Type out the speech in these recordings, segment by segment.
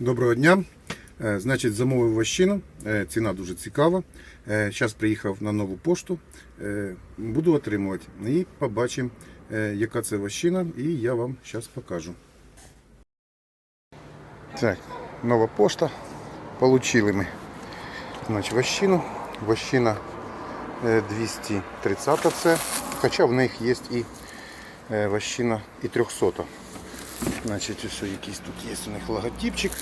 Доброго дня. Е, Значить, замовив ващину. Е, Ціна дуже цікава. Зараз приїхав на нову пошту. Е, Буду отримувати. І побачимо, е, яка це ващина, і я вам зараз покажу. Так, нова пошта. Получили ми значить, ващину. Ващина е, 230 це. Хоча в них є і е, ващина і 300. Значить, ось якийсь тут є у них логотипчик.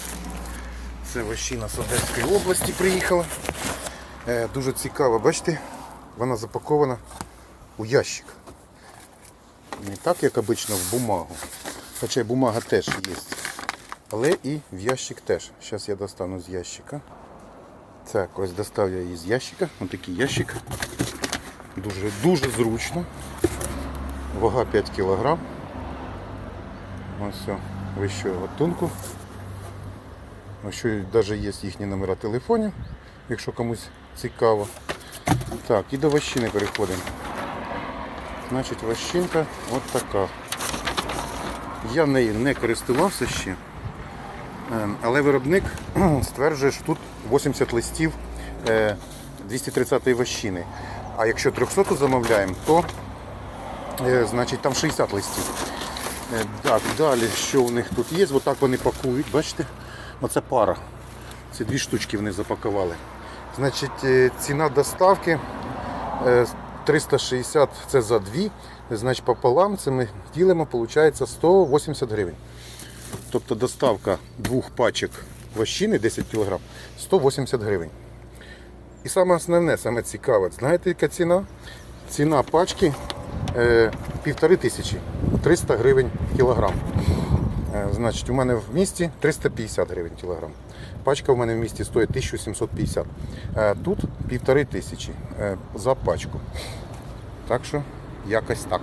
Це ващина з Одеської області приїхала. Е, дуже цікаво, бачите, вона запакована у ящик. Не так, як обично, в бумагу. Хоча бумага теж є. Але і в ящик теж. Зараз я достану з ящика. Так, ось достав я її з ящика. Ось такий ящик. Дуже, дуже зручно. Вага 5 кг. Ось вищого гатунку. Що навіть є їхні номера телефонів, якщо комусь цікаво. Так, і до ващини переходимо. Значить, ващинка от така. Я нею не користувався ще, е, але виробник стверджує, що тут 80 листів е, 230 ващини. А якщо 300 замовляємо, то е, значить там 60 листів. Е, Так, далі що у них тут є? Отак вони пакують, бачите? Оце пара. Ці дві штучки вони запакували. Значить, е, ціна доставки е, 360 це за дві. Значить, пополам це ми ділимо, виходить 180 гривень. Тобто доставка двох пачок ващини 10 кг 180 гривень. І саме основне, саме цікаве, знаєте, яка ціна? Ціна пачки е, півтори тисячі, 300 гривень кілограм. Е, Значить, у мене в місті 350 гривень кілограм. Пачка в мене в місті стоїть 1750. Е, Тут півтори тисячі е, за пачку. Так що якось так.